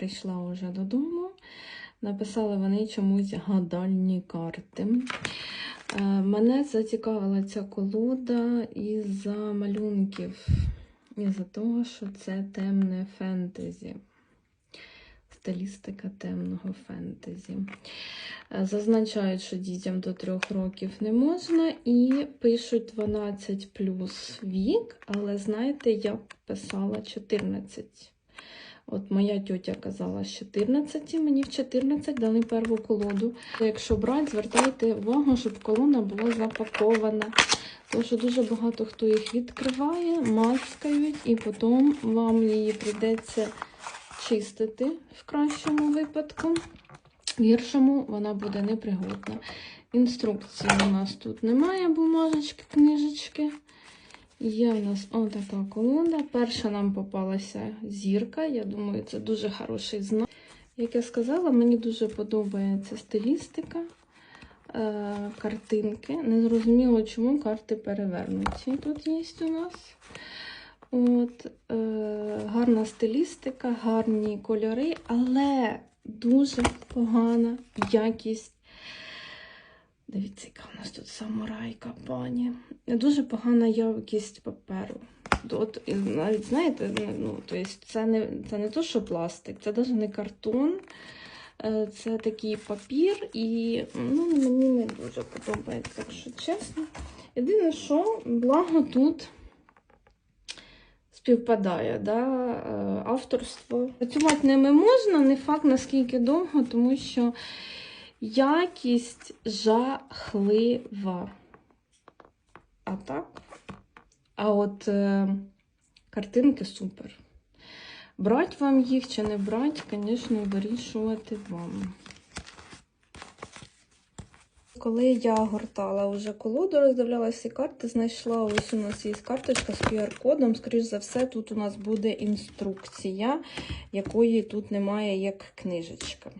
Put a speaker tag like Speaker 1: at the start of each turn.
Speaker 1: прийшла вже додому. Написали вони чомусь гадальні карти. Е, Мене зацікавила ця колода із-за малюнків, із-за того, що це темне фентезі. Стилістика темного фентезі. Е, Зазначають, що дітям до трьох років не можна, і пишуть 12 плюс вік, але знаєте, я писала 14. От моя тьотя казала з 14, мені в 14 дали перву колоду. Якщо брати, звертайте увагу, щоб колона була запакована. Тому що дуже багато хто їх відкриває, маскають, і потім вам її прийдеться чистити в кращому випадку. В гіршому вона буде непригодна. Інструкції у нас тут немає, бумажечки, книжечки. Є в нас отака колода. Перша нам попалася зірка. Я думаю, це дуже хороший знак. Як я сказала, мені дуже подобається стилістика е, картинки. Не зрозуміло, чому карти перевернуті. Тут є у нас. От, е, гарна стилістика, гарні кольори, але дуже погана якість. Дивіться, яка у нас тут самурайка, пані. Дуже погана якість паперу. От, навіть, знаєте, ну, то есть це не це не то, що пластик, це навіть не картон. Е, Це такий папір, і ну, мені не дуже подобається, якщо чесно. Єдине, що благо тут співпадає да, е, авторство. Працювати ними можна, не факт наскільки довго, тому що якість жахлива. А так? А от е, картинки супер. Брать вам їх чи не брать, звісно, вирішувати вам. Коли я гортала вже колоду, роздивлялася всі карти, знайшла ось у нас є карточка з QR-кодом. Скоріш за все, тут у нас буде інструкція, якої тут немає як книжечка.